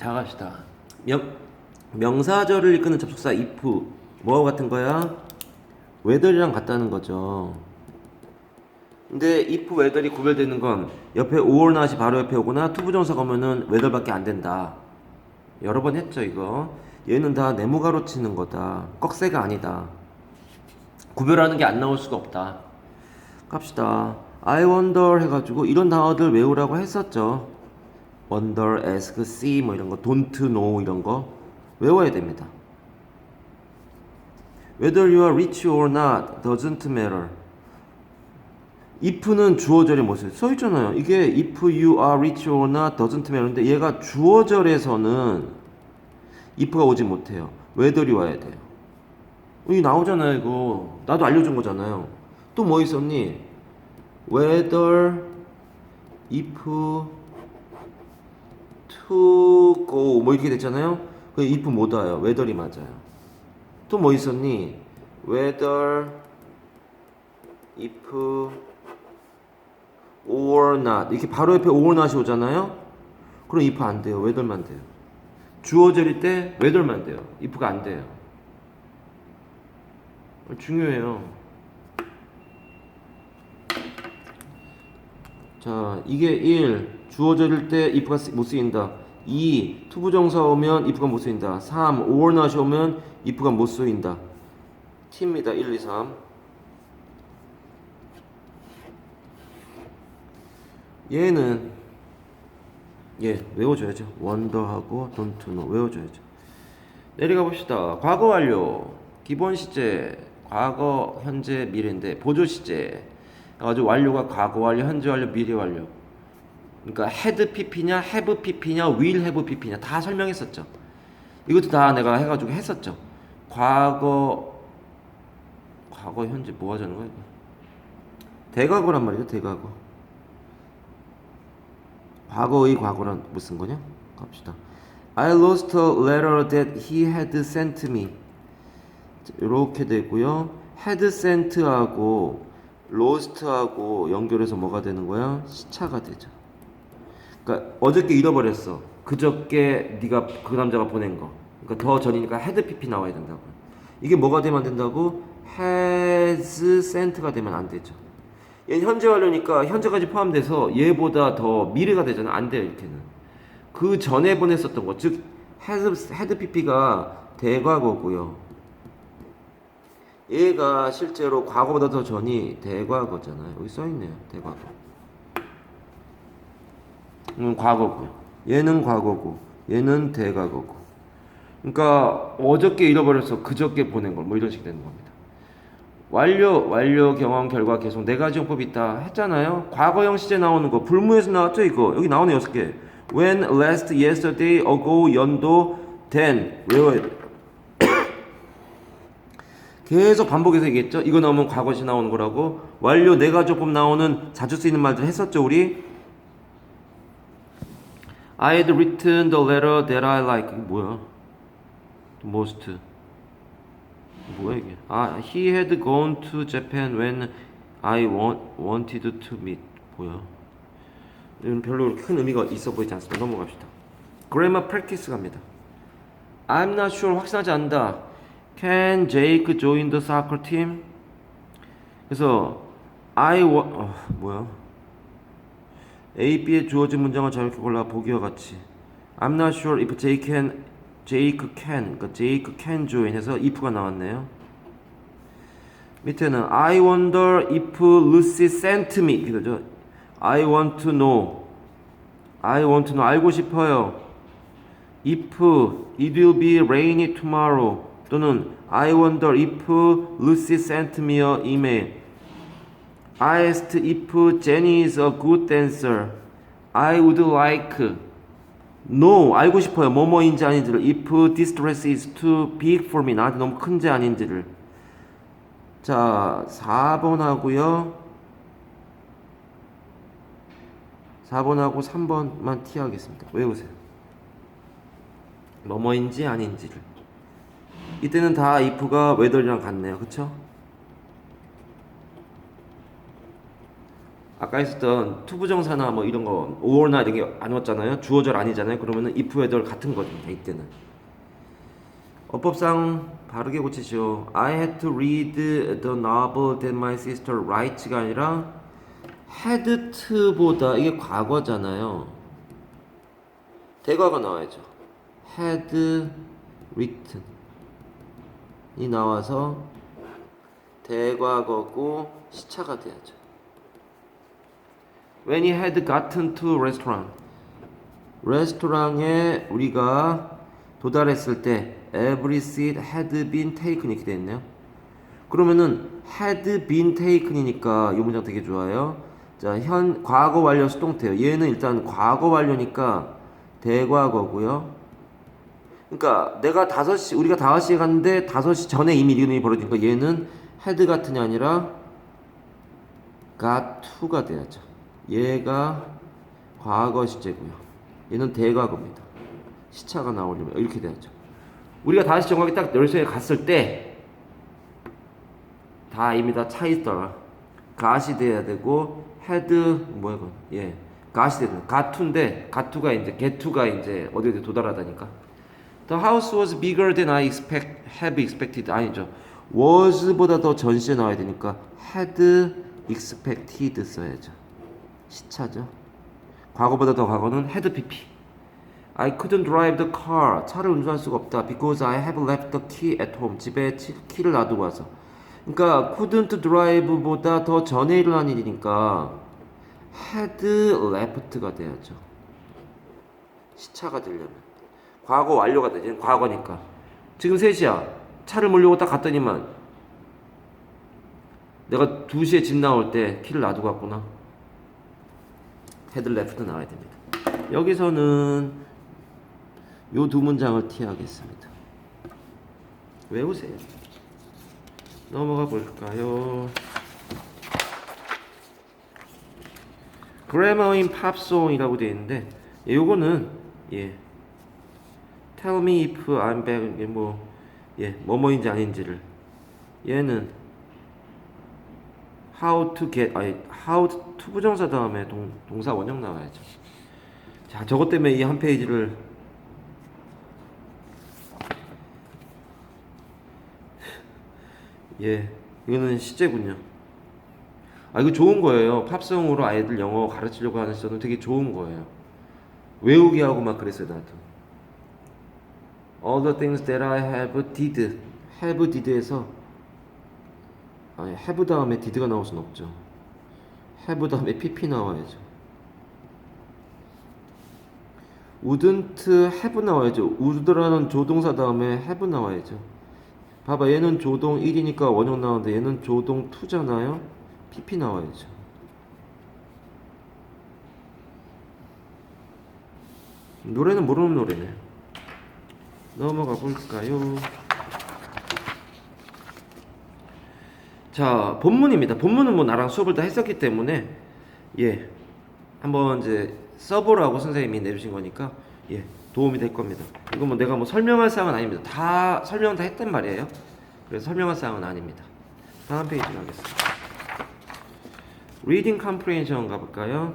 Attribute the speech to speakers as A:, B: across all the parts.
A: 자 갑시다. 명, 명사절을 이끄는 접속사 if 뭐하고 같은 거야? whether이랑 같다는 거죠. 근데 if whether이 구별되는 건 옆에 or not이 바로 옆에 오거나 투부정사가 오면은 whether밖에 안 된다. 여러 번 했죠 이거. 얘는 다 네모 가로 치는 거다. 꺽쇠가 아니다. 구별하는 게 안 나올 수가 없다. 갑시다. I wonder 해가지고 이런 단어들 외우라고 했었죠. Wonder, ask, see 뭐 이런 거, don't know 이런 거 외워야 됩니다. Whether you are rich or not doesn't matter. if는 주어절의 모습 써 있잖아요. 이게 if you are rich or not doesn't matter인데 얘가 주어절에서는 if가 오지 못해요. whether이 와야 돼요. 여기 나오잖아요, 이거. 나도 알려준 거잖아요. 또 뭐 있었니? whether, if, to go 뭐 이렇게 됐잖아요. 그못 와요. whether이 맞아요. 또 뭐 있었니? whether, or not 이렇게 바로 옆에 or not이 오잖아요. 그럼 if 안 돼요. whether만 돼요. 주어절일 때 whether만 돼요. if가 안 돼요. 중요해요. 자, 이게 1. 주어절일 때 if가 쓰- 못 쓰인다. 2. 투부정사 오면 if가 못 쓰인다. 3. or not이 오면 if가 못 쓰인다. T입니다. 1, 2, 3. 얘는 예 외워줘야죠. don't know 외워줘야죠. 내려가 봅시다. 과거 완료, 기본 시제, 과거, 현재, 미래인데 보조 시제. 아주 완료가 과거 완료, 현재 완료, 미래 완료. 그러니까 had pp냐, have pp냐, will have pp냐 다 설명했었죠. 이것도 다 내가 해가지고 했었죠. 과거, 과거, 현재 뭐 하자는 거야? 대과거란 말이죠, 대과거. 과거의 과거란 무슨 거냐? 갑시다. I lost a letter that he had sent me. 이렇게 되고요. had sent하고 lost하고 연결해서 뭐가 되는 거야? 시차가 되죠. 그러니까 어저께 잃어버렸어. 그저께 네가 그 남자가 보낸 거. 그러니까 더 전이니까 had pp 나와야 된다고. 이게 뭐가 되면 안 된다고? has sent가 되면 안 되죠. 얘는 현재 완료니까 현재까지 포함돼서 얘보다 더 미래가 되잖아. 안 돼요, 이렇게는. 그 전에 보냈었던 거, 즉 헤드, 헤드 PP가 대과거고요. 얘가 실제로 과거보다 더 전이 대과거잖아요. 여기 써 있네요, 대과거. 음, 과거고요. 얘는 과거고, 얘는 대과거고. 그러니까 어저께 잃어버려서 그저께 보낸 걸 뭐 이런 식이 되는 겁니다. 완료, 완료, 경험, 결과, 계속 네 가지 용법이 있다 했잖아요. 과거형 시제 나오는 거 불문에서 나왔죠 이거 여기 나오네 여섯 개. When, last, yesterday, ago, 연도, then 외워야 돼. 계속 반복해서 얘기했죠. 이거 나오면 과거시 나오는 거라고. 완료 네 가지 용법 나오는 자주 쓰이는 말들 했었죠 우리. I had written the letter that I like. 이게 뭐야? most. 뭐야 이게? 아, he had gone to Japan when I want, wanted to meet. 뭐야? 이건 별로 큰 의미가 있어 보이지 않습니다. 넘어갑시다. grammar practice 갑니다. I'm not sure 확신하지 않는다. Can Jake join the soccer team? 그래서 I want 어, 뭐야? A, B에 주어진 문장을 자유롭게 골라 보기와 같이 I'm not sure if Jake can Jake can 그러니까 Jake can join 해서 if가 나왔네요. 밑에는 I wonder if Lucy sent me 이거죠. I want to know. I want to know 알고 싶어요. If it will be rainy tomorrow 또는 I wonder if Lucy sent me a email. I asked if Jenny is a good dancer. I would like no 알고 싶어요. 뭐뭐인지 아닌지를 if this dress is too big for me 나한테 너무 큰지 아닌지를 자 4번 하고요 4번 하고 3번만 T 하겠습니다. 외우세요. 뭐뭐인지 아닌지를 이때는 다 if가 whether이랑 같네요. 그쵸? 아까 했었던 투부정사나 뭐 이런 거 or나 이런 게 안 왔잖아요. 주어절 아니잖아요. 그러면은 if, whether 같은 거거든요. 이때는. 어법상 바르게 고치시오. I had to read the novel that my sister writes가 아니라 had to보다 이게 과거잖아요. 대과가 나와야죠. had written 이 나와서 대과거고 시차가 돼야죠. When he had gotten to restaurant 레스토랑에 우리가 도달했을 때 every seat had been taken 이렇게 돼 있네요. 그러면은 had been taken이니까 이 문장 되게 좋아요. 자, 현 과거 완료 수동태요. 얘는 일단 과거 완료니까 대과거고요. 그러니까 내가 5시 우리가 5시에 갔는데 5시 전에 이미 일이 벌어지니까 얘는 had 같은이 아니라 got to가 돼야죠. 얘가 과거 시제고요. 얘는 대과거입니다. 시차가 나오려면 이렇게 돼야죠. 우리가 다시 정확히 딱 열쇠에 갔을 때 다 이미 다 차 있더라. 갓이 돼야 되고 헤드 뭐야 이건 예 갓이 되는 가투인데 가투가 이제 게투가 이제 어디에 도달하다니까. The house was bigger than I expect have expected 아니죠. was보다 더 전시에 나와야 되니까 had expected 써야죠. 시차죠. 과거보다 더 과거는 had pp. I couldn't drive the car. 차를 운전할 수가 없다. Because I have left the key at home. 집에 치- 키를 놔두고 와서. 그러니까 couldn't drive보다 더 전에 일어난 일이니까 had left가 돼야죠. 시차가 되려면. 과거 완료가 되지. 과거니까. 지금 3시야. 차를 몰려고 딱 갔더니만 내가 2시에 집 나올 때 키를 놔두고 왔구나. 헤드 레프트 나와야 됩니다. 여기서는 요 두 문장을 티하겠습니다. 외우세요. 넘어가 볼까요? In Popsong이라고 되어 있는데 예, 요거는 예 Tell me if I'm back 뭐 예, 뭐뭐인지 아닌지를 얘는 how to get 아니 how to 부정사 다음에 동, 동사 원형 나와야죠. 자, 저것 때문에 이 한 페이지를 예, 이거는 시제군요. 아, 이거 좋은 거예요. 팝송으로 아이들 영어 가르치려고 하는 시절은 되게 좋은 거예요. 외우게 하고 막 그랬어요, 나도. All the things that I have did, have did에서 아니, have 다음에 did가 나올 순 없죠. have 다음에 pp 나와야죠. wouldn't have 나와야죠. would라는 조동사 다음에 have 나와야죠. 봐봐 얘는 조동 1이니까 원형 나오는데 얘는 조동 2잖아요. pp 나와야죠. 노래는 모르는 노래네. 넘어가 볼까요? 자, 본문입니다. 본문은 뭐 나랑 수업을 다 했었기 때문에 예. 한번 이제 써보라고 선생님이 내주신 거니까 예. 도움이 될 겁니다. 이거 뭐 내가 뭐 설명할 사항은 아닙니다. 다 설명 다 했단 말이에요. 그래서 설명할 사항은 아닙니다. 다음 페이지 가겠습니다. Reading comprehension 가볼까요?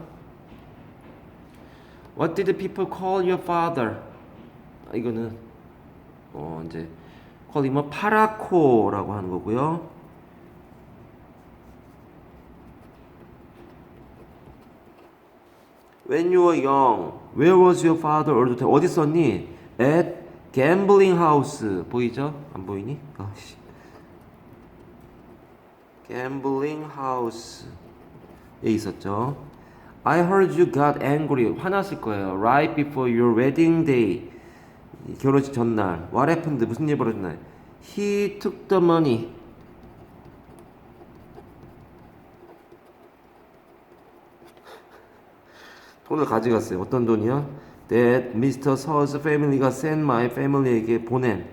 A: What did people call your father? 아, 이거는 어 이제 call him a 파라코라고 하는 거고요. When you were young, where was your father all the time? 어디 있었니? At gambling house. 보이죠? 안 보이니? 아씨. gambling house. 에 있었죠. I heard you got angry. 화났을 거예요. Right before your wedding day. 이 결혼식 전날. What happened? 무슨 일 벌어졌나요? He took the money. 돈을 가져갔어요. 어떤 돈이요? That Mr. Seo's family가 sent my family에게 보낸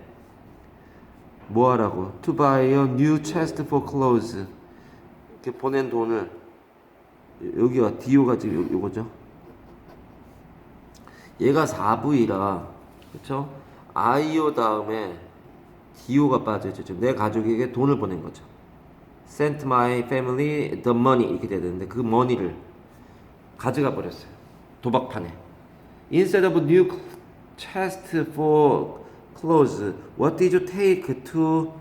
A: 뭐 하라고? To buy a new chest for clothes. 이렇게 보낸 돈을 여기가 디오가 지금 요- 요거죠. 얘가 4부이라 그렇죠? 아이오 다음에 디오가 빠져있죠. 지금 내 가족에게 돈을 보낸 거죠. sent my family the money 이렇게 돼야 되는데 그 money를 가져가 버렸어요. 도박판에. Instead of new chest for clothes, what did you take to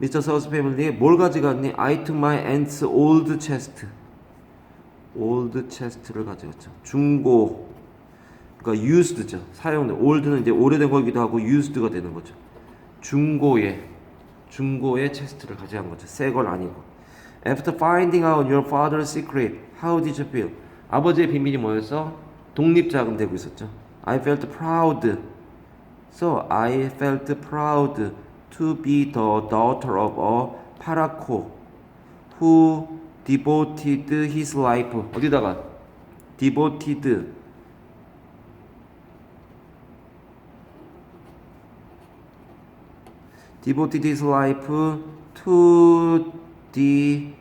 A: Mr. South family? 뭘 가져갔니? I took my aunt's old chest. old chest를 가져갔죠. 중고. 그러니까 used죠. 사용된. old는 이제 오래된 거기도 하고 used가 되는 거죠. 중고의 중고의 체스트를 가져간 거죠. 새걸 아니고. After finding out your father's secret, how did you feel? 아버지의 비밀이 뭐였어? 독립자금 되고 있었죠. I felt proud. So I felt proud to be the daughter of a paraco who devoted his life. 어디다가? devoted. devoted his life to the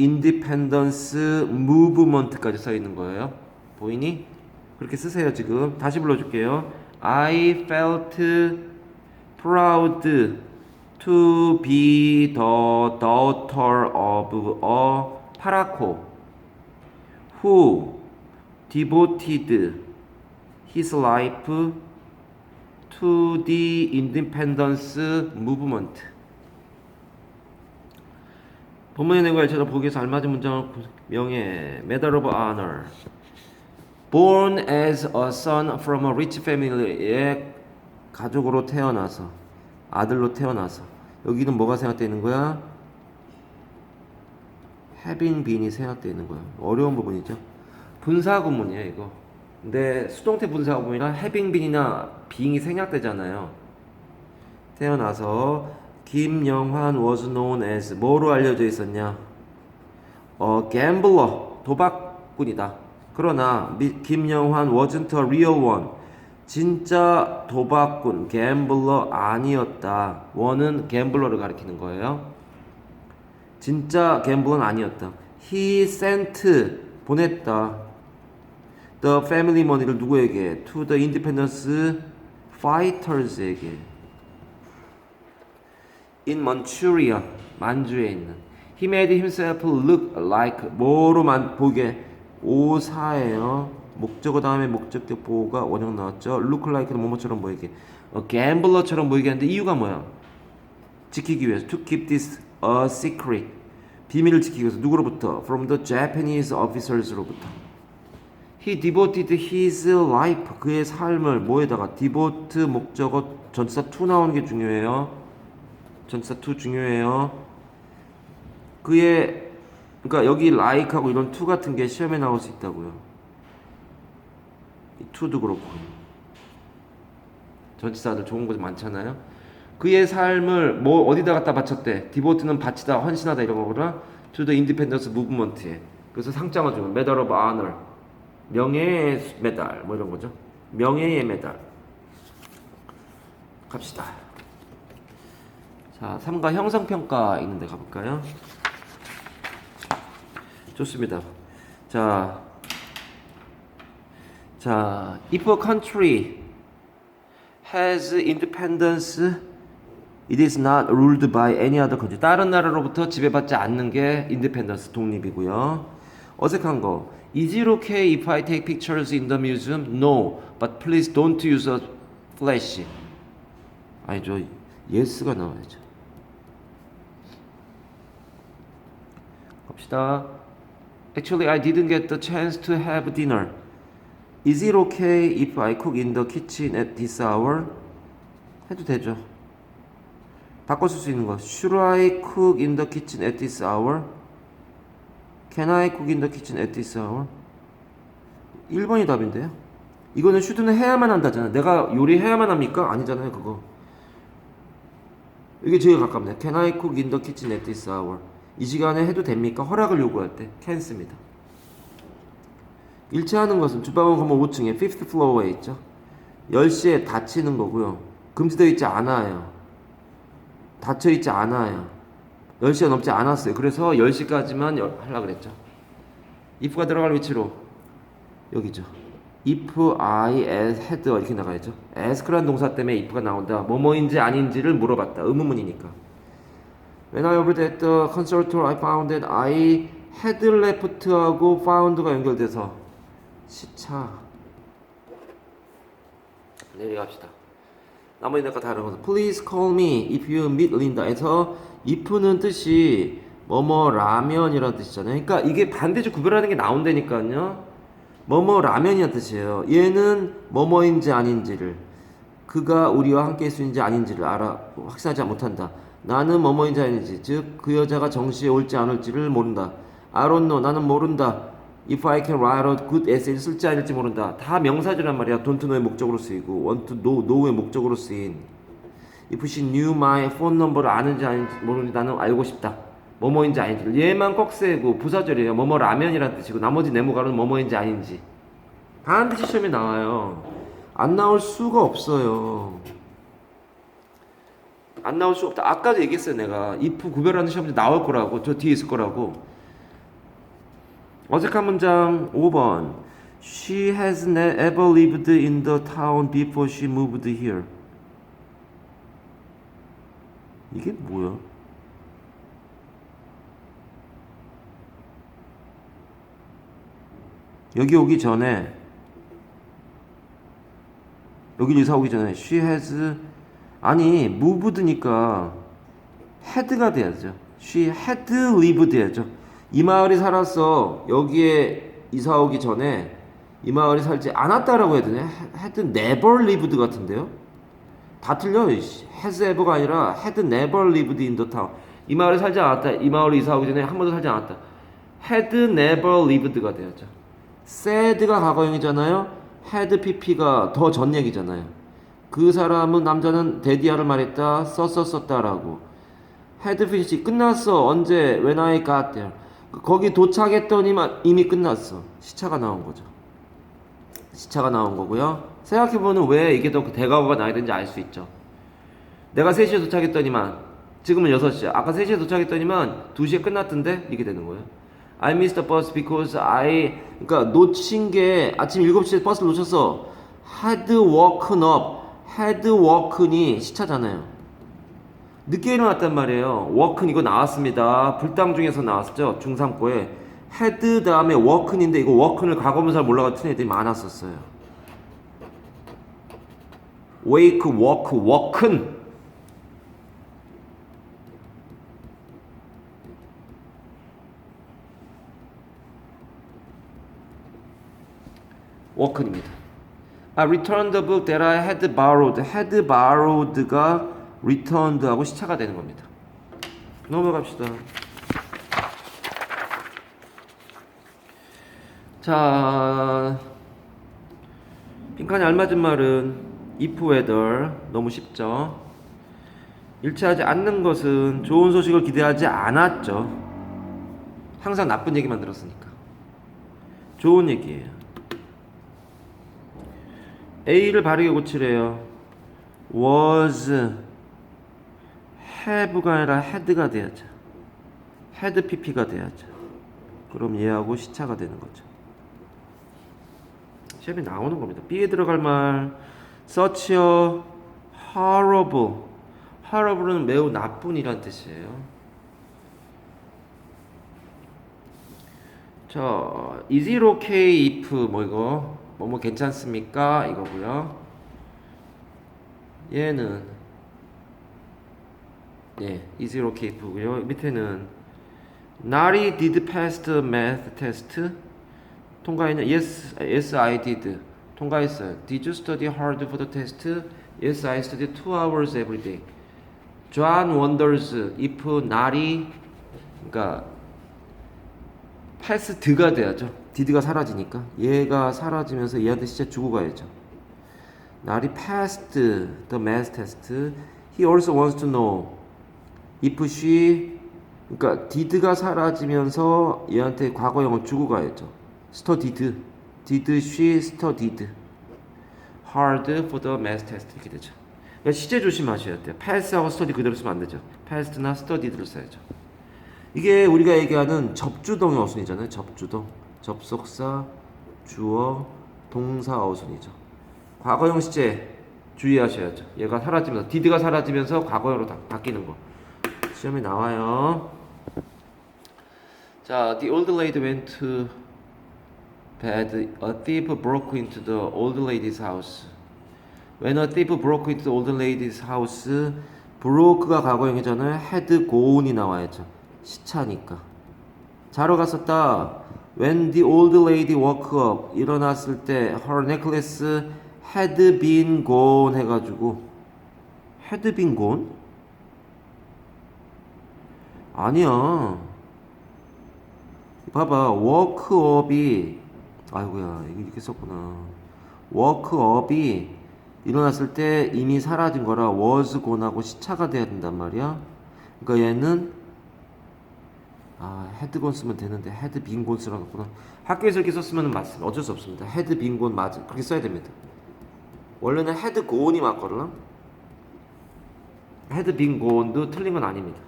A: independence movement까지 써 있는 거예요. 보이니? 그렇게 쓰세요, 지금. 다시 불러 줄게요. I felt proud to be the daughter of a paraco who devoted his life to the independence movement. 본문의 내용과 일처럼 보기에 잘 맞은 문장을 구- 명예 Medal of Honor. Born as a son from a rich family의 가족으로 태어나서 아들로 태어나서. 여기는 뭐가 생각되어 있는 거야? having been이 생각되어 있는 거야. 어려운 부분이죠. 분사 구문이에요 이거. 근데 수동태 분사 구문이랑 having been이나 being이 생략되잖아요. 태어나서 김영환 was known as 뭐로 알려져 있었냐? 어, gambler, 도박꾼이다. 그러나 미- 김영환 wasn't a real one. 진짜 도박꾼, gambler 아니었다. 원은 gambler를 가리키는 거예요. 진짜 gambler는 아니었다. He sent 보냈다. The family money를 누구에게? To the independence fighters에게. In Manchuria 만주에 있는 he made himself look like 뭐로만 보게 오사예요 목적어 다음에 목적격 보호가 원형 나왔죠 look like는 뭐뭐처럼 보이게 어, gambler처럼 보이게 하는데 이유가 뭐야 지키기 위해서 to keep this a secret 비밀을 지키기 위해서 누구로부터 from the Japanese officers로부터 He devoted his life 그의 삶을 뭐에다가 devote 목적어 전치사 to 나오는 게 중요해요 전치사 to 중요해요. 그의 그러니까 여기 like하고 이런 to 같은 게 시험에 나올 수 있다고요. 이 to도 그렇고 전치사들 좋은 거 많잖아요. 그의 삶을 뭐 어디다 갖다 바쳤대? 디보트는 바치다, 헌신하다 이런 거구나. to the independence movement에. 그래서 상장을 주는 medal of honor. 명예의 메달 뭐 이런 거죠. 명예의 메달. 갑시다. 자, 3가 형성평가 있는데 가볼까요? 좋습니다. 자, 자, if a country has independence, it is not ruled by any other country. 다른 나라로부터 지배받지 않는 게 independence, 독립이고요. 어색한 거. Is it okay if I take pictures in the museum? No, but please don't use a flash. 아니죠. yes가 나와야죠. 갑시다. Actually, I didn't get the chance to have dinner. Is it okay if I cook in the kitchen at this hour? 해도 되죠. 바꿔 쓸 수 있는 거. Should I cook in the kitchen at this hour? Can I cook in the kitchen at this hour? 1번이 답인데요. 이거는 should는 해야만 한다잖아. 내가 요리해야만 합니까? 아니잖아요, 그거. 이게 제일 가깝네. Can I cook in the kitchen at this hour? 이 시간에 해도 됩니까? 허락을 요구할 때 씁니다. 일치하는 것은 주방은 건물 5층에 5th floor에 있죠. 10시에 닫히는 거고요. 금지되어 있지 않아요. 닫혀 있지 않아요. 10시가 넘지 않았어요. 그래서 10시까지만 하려고 그랬죠. if가 들어갈 위치로 여기죠. if I as had 이렇게 나가야죠. ask란 동사 때문에 if가 나온다. 뭐뭐인지 아닌지를 물어봤다. 의문문이니까. When I arrived at the conservatory, I found that I had left하고 found가 연결돼서 시차. 내려갑시다. 나머지 내가 다른 거. Please call me if you meet Linda에서 if는 뜻이 뭐뭐 라면이라는 뜻이잖아요. 그러니까 이게 반대쪽 구별하는 게 나온다니까요. 뭐뭐 라면이라는 뜻이에요. 얘는 뭐뭐인지 아닌지를 그가 우리와 함께 있는지 아닌지를 알아 확신하지 못한다. 나는 뭐뭐인지 아닌지 즉 그 여자가 정시에 올지 안 올지를 모른다. I don't know 나는 모른다. If I can write a good essay 쓸지 아닐지 모른다. 다 명사절란 말이야. don't know의 목적으로 쓰이고 want to know know의 목적으로 쓰인. If she knew my phone number를 아는지 아닌지 모르는지 나는 알고 싶다. 뭐뭐인지 아닌지. 얘만 꼭 쓰고 부사절이에요. 뭐뭐 라면이라는 뜻이고 나머지 네모가로는 뭐뭐인지 아닌지. 반드시 시험에 나와요. 안 나올 수가 없어요. 안 나올 수 없다. 아까도 얘기했어요, 내가. if 구별하는 시험이 나올 거라고. 저 뒤에 있을 거라고. 어색한 문장 5번. She has never lived in the town before she moved here. 이게 뭐야? 여기 오기 전에 여기 이사 오기 전에 she has 아니 moved니까 had가 돼야죠. she had lived 해야죠. 이 마을이 살았어. 여기에 이사 오기 전에 이 마을이 살지 않았다라고 해야 되네. had never lived 같은데요. 다 틀려. has ever가 아니라 had never lived in the town. 이 마을에 살지 않았다. 이 마을에 이사 오기 전에 한 번도 살지 않았다. had never lived가 돼야죠. said가 과거형이잖아요. had pp가 더 전 얘기잖아요. 그 사람은 남자는 데디아를 말했다. 썼어 썼다라고. finished 끝났어. 언제? When I got there. 거기 도착했더니만 이미 끝났어. 시차가 나온 거죠. 시차가 나온 거고요. 생각해보면 왜 이게 더 대과거가 나야 되는지 알 수 있죠. 내가 3시에 도착했더니만 지금은 6시야. 아까 3시에 도착했더니만 2시에 끝났던데 이게 되는 거예요. I missed the bus because I 그러니까 놓친 게 아침 7시에 버스를 놓쳤어. had woken up. Woken이 시차잖아요. 늦게 일어났단 말이에요. 워큰 이거 나왔습니다. 불당 중에서 나왔죠. 중3거에 had 다음에 워큰인데 이거 워큰을 과거문사를 몰라가 튼 애들이 많았었어요. wake, walk, 워큰 워큰입니다. I returned the book that I had borrowed. had borrowed가 returned하고 시차가 되는 겁니다. 넘어갑시다. 자, 빈칸에 알맞은 말은 if whether 너무 쉽죠. 일치하지 않는 것은 좋은 소식을 기대하지 않았죠. 항상 나쁜 얘기만 들었으니까. 좋은 얘기예요. A를 바르게 고치래요. was have가 아니라 had가 돼야죠. had pp가 돼야죠. 그럼 얘하고 시차가 되는 거죠. 시험에 나오는 겁니다. B에 들어갈 말 such a horrible horrible은 매우 나쁜 이란 뜻이에요. 자, is it okay if 뭐 이거 뭐뭐 괜찮습니까? 이거고요. 얘는 예, is okay if고요. 밑에는 Nari did pass the math test. 통과했냐? Yes, yes I did. 통과했어요. Did you study hard for the test? Yes, I studied two hours every day. John wonders if Nari 그러니까 패스드가 돼야죠. 디드가 사라지니까 얘가 사라지면서 얘한테 진짜 주고 가야죠. 날이 passed the math test. He also wants to know if she 그러니까 did가 사라지면서 얘한테 과거형을 주고 가야죠. studied. Did she studied hard for the math test 이렇게 되죠. 그러니까 시제 조심하셔야 돼요. pass하고 study 그대로 쓰면 안 되죠. passed나 studied를 써야죠. 이게 우리가 얘기하는 접주동의 어순이잖아요. 접주동. 접속사, 주어, 동사 어순이죠. 과거형 시제 주의하셔야죠. 얘가 사라지면서 디드가 사라지면서 과거형으로 다 바뀌는 거. 시험에 나와요. 자, the old lady went to bed. A thief broke into the old lady's house. When a thief broke into the old lady's house, broke가 과거형이잖아요. had gone이 나와야죠. 시차니까. 자러 갔었다. When the old lady woke up, 일어났을 때 her necklace had been gone 해가지고 had been gone? 아니야. 봐봐, woke up이 아이고야 이렇게 썼구나. woke up이 일어났을 때 이미 사라진 거라 was gone하고 시차가 돼야 된단 말이야. 그러니까 얘는 아, 헤드건 쓰면 되는데 헤드 빈곤 쓰라고구나. 학교에서 이렇게 썼으면 맞습니다. 어쩔 수 없습니다. 헤드 빈곤 맞아. 그렇게 써야 됩니다. 원래는 헤드 고온이 맞거든요. 헤드 빈곤도 틀린 건 아닙니다.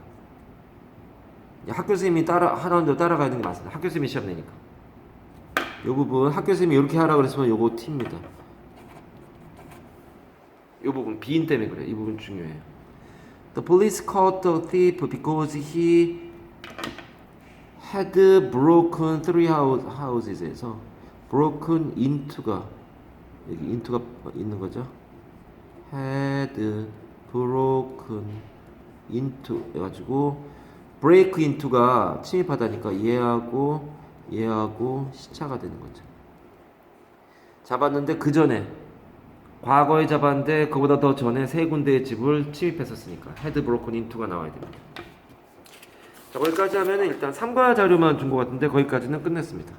A: 학교 선생님이 따라 하라는 대로 따라가야 되는 게 맞습니다. 학교 선생님이 시험 내니까. 요 부분 학교 선생님이 이렇게 하라 그랬으면 요거 T입니다. 요 부분 비인 때문에 그래. 이 부분 중요해요. The police caught the thief because he had broken three house, houses에서 broken into가 여기 into가 있는 거죠. had broken into 해가지고 break into가 침입하다니까 얘하고 얘하고 시차가 되는 거죠. 잡았는데 그 전에 과거에 잡았는데 그보다 더 전에 세 군데의 집을 침입했었으니까 had broken into가 나와야 됩니다. 자, 거기까지 하면 일단 3과 자료만 준 것 같은데 거기까지는 끝냈습니다.